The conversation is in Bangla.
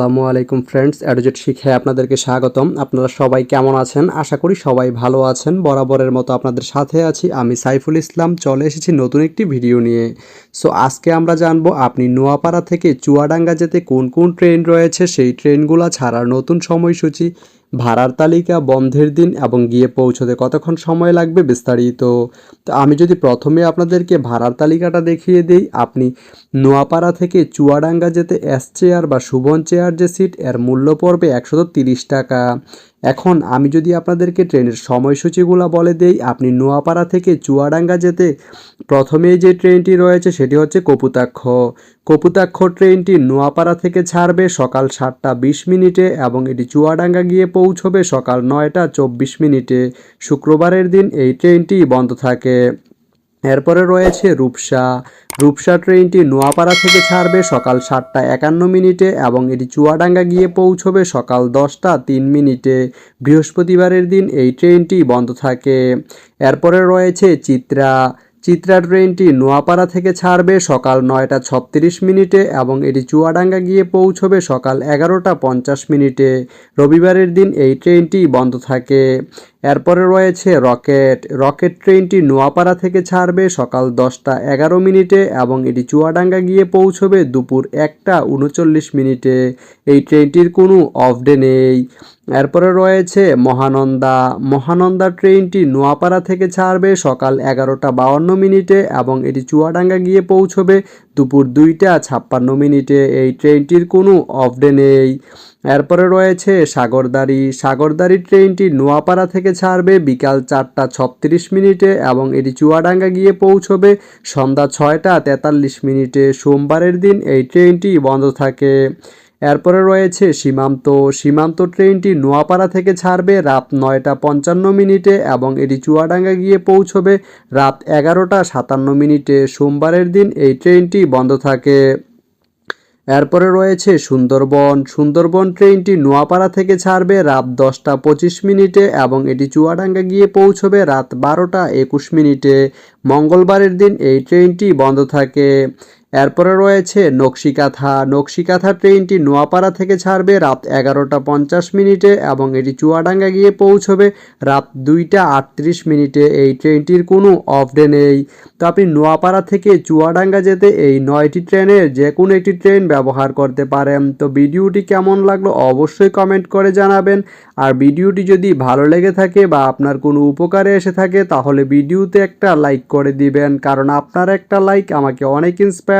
আসসালামু আলাইকুম ফ্রেন্ডস অ্যাডোজেট শিখে আপনাদেরকে স্বাগতম। আপনারা সবাই কেমন আছেন? আশা করি সবাই ভালো আছেন। বরাবরের মতো আপনাদের সাথে আছি আমি সাইফুল ইসলাম। চলে এসেছি নতুন একটি ভিডিও নিয়ে। সো আজকে আমরা জানব আপনি নোয়াপাড়া থেকে চুয়াডাঙ্গা যেতে কোন কোন ট্রেন রয়েছে? সেই ট্রেনগুলো ছাড়ার নতুন সময়সূচি ভাড়ার তালিকা বন্ধের দিন এবং গিয়ে পৌঁছতে কতক্ষণ সময় লাগবে বিস্তারিত? তো আমি যদি প্রথমে আপনাদেরকে ভাড়ার তালিকাটা দেখিয়ে দিই, আপনি নোয়াপাড়া থেকে চুয়াডাঙ্গা যেতে এস চেয়ার বা সুবন চেয়ার যে সিট এর মূল্য পড়বে তিরিশ টাকা। এখন আমি যদি আপনাদেরকে ট্রেনের সময়সূচিগুলো বলে দেই, আপনি নোয়াপাড়া থেকে চুয়াডাঙ্গা যেতে প্রথমেই যে ট্রেনটি রয়েছে সেটি হচ্ছে কপুতাক্ষ। কপুতাক্ষ ট্রেনটি নোয়াপাড়া থেকে ছাড়বে সকাল সাতটা বিশ মিনিটে এবং এটি চুয়াডাঙ্গা গিয়ে পৌঁছবে সকাল নয়টা চব্বিশ মিনিটে। শুক্রবারের দিন এই ট্রেনটি বন্ধ থাকে। এরপরে রয়েছে রূপসা। রূপসা ট্রেনটি নোয়াপাড়া থেকে ছাড়বে সকাল সাতটা একান্ন মিনিটে এবং এটি চুয়াডাঙ্গা গিয়ে পৌঁছবে সকাল দশটা তিন মিনিটে। বৃহস্পতিবারের দিন এই ট্রেনটি বন্ধ থাকে। এরপরে রয়েছে চিত্রা। চিত্রা ট্রেনটি নোয়াপাড়া থেকে ছাড়বে সকাল নয়টা ছত্রিশ মিনিটে এবং এটি চুয়াডাঙ্গা গিয়ে পৌঁছবে সকাল এগারোটা পঞ্চাশ মিনিটে। রবিবারের দিন এই ট্রেনটি বন্ধ থাকে। এরপরে রয়েছে রকেট। রকেট ট্রেনটি নোয়াপাড়া থেকে ছাড়বে সকাল দশটা এগারো মিনিটে এবং এটি চুয়াডাঙ্গা গিয়ে পৌঁছবে দুপুর একটা উনচল্লিশ মিনিটে। এই ট্রেনটির কোনো অফ ডে নেই। এরপরে রয়েছে মহানন্দা। মহানন্দা ট্রেনটি নোয়াপাড়া থেকে ছাড়বে সকাল এগারোটা বাউন্ন মিনিটে এবং এটি চুয়াডাঙ্গা গিয়ে পৌঁছবে দুপুর দুইটা ছাপ্পান্ন মিনিটে এই ট্রেনটির কোনো অফ ডে নেই। এরপরে রয়েছে সাগরদারি সাগরদারি ট্রেনটি নোয়াপাড়া থেকে ছাড়বে বিকাল চারটা ছত্রিশ মিনিটে এবং এটি চুয়াডাঙ্গা গিয়ে পৌঁছবে সন্ধ্যা ছয়টা তেতাল্লিশ মিনিটে। সোমবারের দিন এই ট্রেনটি বন্ধ থাকে। এরপরে রয়েছে সীমান্ত। সীমান্ত ট্রেনটি নোয়াপাড়া থেকে ছাড়বে রাত নয়টা পঞ্চান্ন মিনিটে এবং এটি চুয়াডাঙ্গা গিয়ে পৌঁছবে রাত এগারোটা সাতান্ন মিনিটে। সোমবারের দিন এই ট্রেনটি বন্ধ থাকে। এরপরে রয়েছে সুন্দরবন। সুন্দরবন ট্রেনটি নোয়াপাড়া থেকে ছাড়বে রাত দশটা পঁচিশ মিনিটে এবং এটি চুয়াডাঙ্গা গিয়ে পৌঁছবে রাত বারোটা একুশ মিনিটে। মঙ্গলবারের দিন এই ট্রেনটি বন্ধ থাকে। এরপরে রয়েছে নকশিকাথা। নকশিকাথা ট্রেনটি নোয়াপাড়া থেকে ছাড়বে রাত এগারোটা পঞ্চাশ মিনিটে এবং এটি চুয়াডাঙ্গা গিয়ে পৌঁছবে রাত দুইটা আটত্রিশ মিনিটে। এই ট্রেনটির কোনো অফ ডে নেই। তো আপনি নোয়াপাড়া থেকে চুয়াডাঙ্গা যেতে এই নয়টি ট্রেনের যে কোনো একটি ট্রেন ব্যবহার করতে পারেন। তো ভিডিওটি কেমন লাগল অবশ্যই কমেন্ট করে জানাবেন। আর ভিডিওটি যদি ভালো লেগে থাকে বা আপনার কোনো উপকারে এসে থাকে, তাহলে ভিডিওতে একটা লাইক করে দিবেন। কারণ আপনার একটা লাইক আমাকে অনেক ইন্সপায়ার